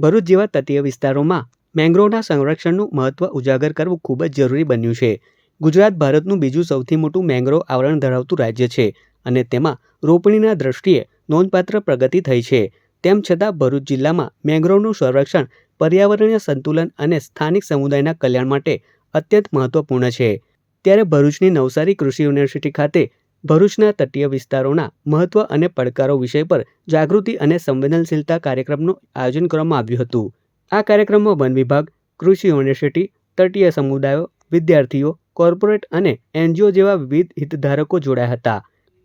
ભરૂચ જેવા તટીય વિસ્તારોમાં મેંગ્રોવના સંરક્ષણનું મહત્વ ઉજાગર કરવું ખૂબ જ જરૂરી બન્યું છે. ગુજરાત ભારતનું બીજું સૌથી મોટું મેંગ્રોવ આવરણ ધરાવતું રાજ્ય છે અને તેમાં રોપણીના દ્રષ્ટિએ નોંધપાત્ર પ્રગતિ થઈ છે. તેમ છતાં ભરૂચ જિલ્લામાં મેંગ્રોવનું સંરક્ષણ પર્યાવરણીય સંતુલન અને સ્થાનિક સમુદાયના કલ્યાણ માટે અત્યંત મહત્વપૂર્ણ છે. ત્યારે ભરૂચની નવસારી કૃષિ યુનિવર્સિટી ખાતે ભરૂચના તટીય વિસ્તારોના મહત્વ અને પડકારો વિષય પર જાગૃતિ અને સંવેદનશીલતા કાર્યક્રમનું આયોજન કરવામાં આવ્યું હતું. આ કાર્યક્રમમાં વન વિભાગ, કૃષિ યુનિવર્સિટી, તટીય સમુદાયો, વિદ્યાર્થીઓ, કોર્પોરેટ અને એનજીઓ જેવા વિવિધ હિતધારકો જોડાયા હતા.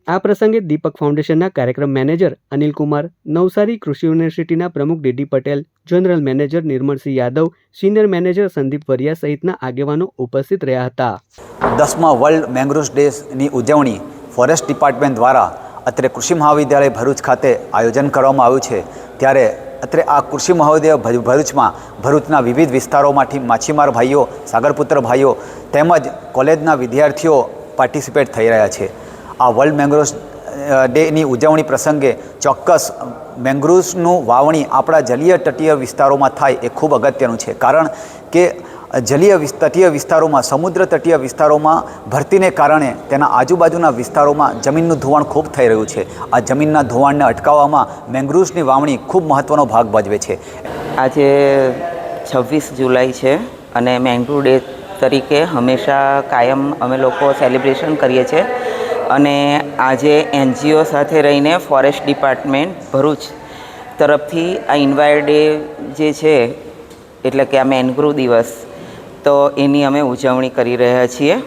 આ પ્રસંગે દીપક ફાઉન્ડેશનના કાર્યક્રમ મેનેજર અનિલ કુમાર, નવસારી કૃષિ યુનિવર્સિટીના પ્રમુખ D D Patel, general manager Nirmalsinh Yadav, senior manager Sandeep Variya સહિતના આગેવાનો ઉપસ્થિત રહ્યા હતા. દસમા વર્લ્ડ મેંગ્રોવ્સ ડેની ઉજવણી ફોરેસ્ટ ડિપાર્ટમેન્ટ દ્વારા અત્રે કૃષિ મહાવિદ્યાલય ભરૂચ ખાતે આયોજન કરવામાં આવ્યું છે. ત્યારે અત્રે આ કૃષિ મહાવિદ્યાલય ભરૂચમાં ભરૂચના વિવિધ વિસ્તારોમાંથી માછીમાર ભાઈઓ, સાગરપુત્ર ભાઈઓ તેમજ કોલેજના વિદ્યાર્થીઓ પાર્ટિસિપેટ થઈ રહ્યા છે. આ વર્લ્ડ મેંગ્રોવ્સ ડેની ઉજવણી પ્રસંગે ચોક્કસ મેંગ્રુવ્સનું વાવણી આપણા જલીય તટીય વિસ્તારોમાં થાય એ ખૂબ અગત્યનું છે. કારણ કે જલીય તટીય વિસ્તારોમાં, સમુદ્ર તટીય વિસ્તારોમાં ભરતીને કારણે તેના આજુબાજુના વિસ્તારોમાં જમીનનું ધોવાણ ખૂબ થઈ રહ્યું છે. આ જમીનના ધોવાણને અટકાવવામાં મેંગ્રુવ્સની વાવણી ખૂબ મહત્ત્વનો ભાગ ભજવે છે. આજે છવ્વીસ જુલાઈ છે અને મેંગ્રુવ ડે તરીકે હંમેશા કાયમ અમે લોકો સેલિબ્રેશન કરીએ છીએ અને આજે એનજીઓ સાથે રહીને ફોરેસ્ટ ડિપાર્ટમેન્ટ ભરૂચ તરફથી આ ઇન્વાયર ડે જે છે, એટલે કે આ મેનગ્રુવ દિવસ તો એની અમે ઉજવણી કરી રહ્યા છીએ.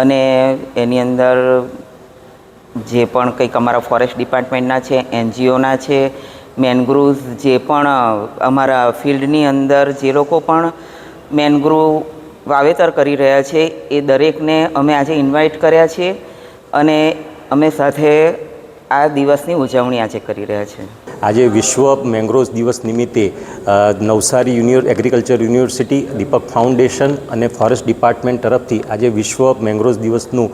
અને એની અંદર જે પણ કંઈક અમારા ફોરેસ્ટ ડિપાર્ટમેન્ટના છે, એનજીઓના છે મેનગ્રુવ્સ જે પણ અમારા ફિલ્ડની અંદર જે લોકો પણ મેનગ્રુવ વાવેતર કરી રહ્યા છે, એ દરેકને અમે આજે ઇન્વાઇટ કર્યા છીએ અને અમે સાથે આ દિવસની ઉજવણી આજે કરી રહ્યા છીએ. આજે વિશ્વ મેંગ્રોવ્સ દિવસ નિમિત્તે નવસારી યુનિવર એગ્રીકલ્ચર યુનિવર્સિટી, દીપક ફાઉન્ડેશન અને ફોરેસ્ટ ડિપાર્ટમેન્ટ તરફથી આજે વિશ્વ મેંગ્રોવ્સ દિવસનું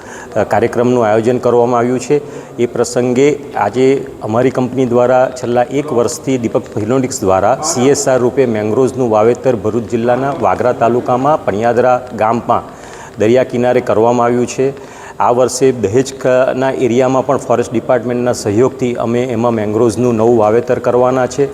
કાર્યક્રમનું આયોજન કરવામાં આવ્યું છે. એ પ્રસંગે આજે અમારી કંપની દ્વારા છેલ્લા એક વર્ષથી દીપક ફિલોનિક્સ દ્વારા સીએસઆર રૂપે મેંગ્રોવ્સનું વાવેતર ભરૂચ જિલ્લાના વાગરા તાલુકામાં પણિયાદરા ગામમાં દરિયા કિનારે કરવામાં આવ્યું છે. આ વર્ષે દહેજના એરિયામાં પણ ફોરેસ્ટ ડિપાર્ટમેન્ટના સહયોગથી અમે એમાં મેંગ્રોવ્સનું નવું વાવેતર કરવાના છે.